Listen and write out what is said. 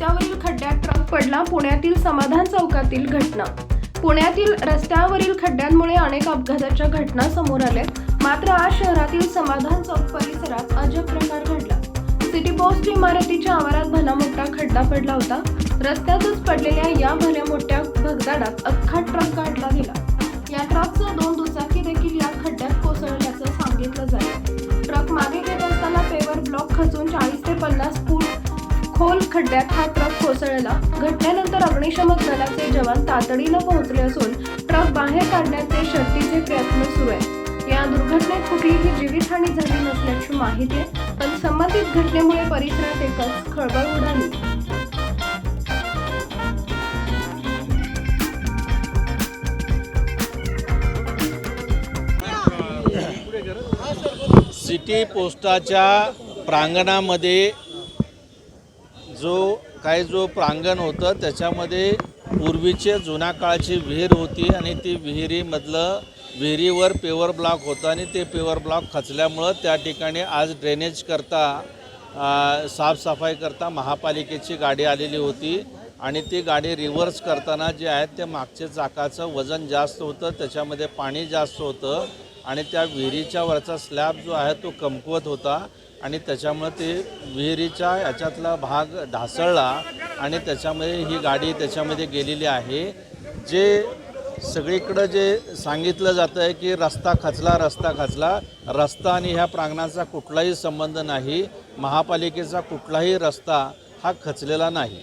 खड्ड्यात ट्रक पडला पुण्यातील समाधान चौकातील घटना. पुण्यातील रस्त्यावरील खड्ड्यांमुळे अनेक अपघाताच्या घटना समोर आल्या. मात्र आज शहरातील समाधान चौक परिसरात अजब प्रकार घडला. सिटी पोस्ट इमारतीच्या आवारात भला मोठा खड्डा पडला होता. रस्त्यातच पडलेल्या या भल्या मोठ्या भगदाडात अख्खा ट्रक काढला गेला. या ट्रकचा दोन दुचाकी देखील या खड्ड्यात कोसळल्याचं सांगितलं जातं. ट्रक मागे घेत असताना पेवर ब्लॉक खचून चाळीस ते पन्नास खोल खड्ड्यात हा ट्रक कोसळला. घटनेनंतर अग्निशमक दलाचे जवान तातडीनं पोहोचले असून ट्रक बाहेर काढण्याचे शर्तीचे प्रयत्न सुरू आहेत. या दुर्घटनेत कुठलीही जीवितहानी झाली नसल्याची माहिती आहे पण संबंधित घटनेमुळे परिसरात एकच खळबळ उडाली. सिटी पोस्टाच्या प्रांगणामध्ये जो काही जो प्रांगण होतं त्याच्यामध्ये पूर्वीचे जुन्या काळाची विहीर होती आणि ती विहिरीमधलं विहिरीवर पेवर ब्लॉक होतं आणि ते पेवर ब्लॉक खचल्यामुळं त्या ठिकाणी आज ड्रेनेज करता साफसफाई करता महापालिकेची गाडी आलेली होती आणि ती गाडी रिव्हर्स करताना जे आहेत ते मागच्या चाकाचं वजन जास्त होतं त्याच्यामध्ये पाणी जास्त होतं. आणि त्या विहिरीच्या वरचा स्लॅब जो आहे तो कमकुवत होता आणि त्याच्यामुळे ते विहिरीच्या याच्यातला भाग ढासळला आणि त्याच्यामध्ये ही गाडी त्याच्यामध्ये गेलेली आहे. जे सगळीकडं जे सांगितलं जातं आहे की रस्ता खचला रस्ता खचला रस्ता आणि ह्या प्रांगणाचा कुठलाही संबंध नाही महापालिकेचा कुठलाही रस्ता हा खचलेला नाही.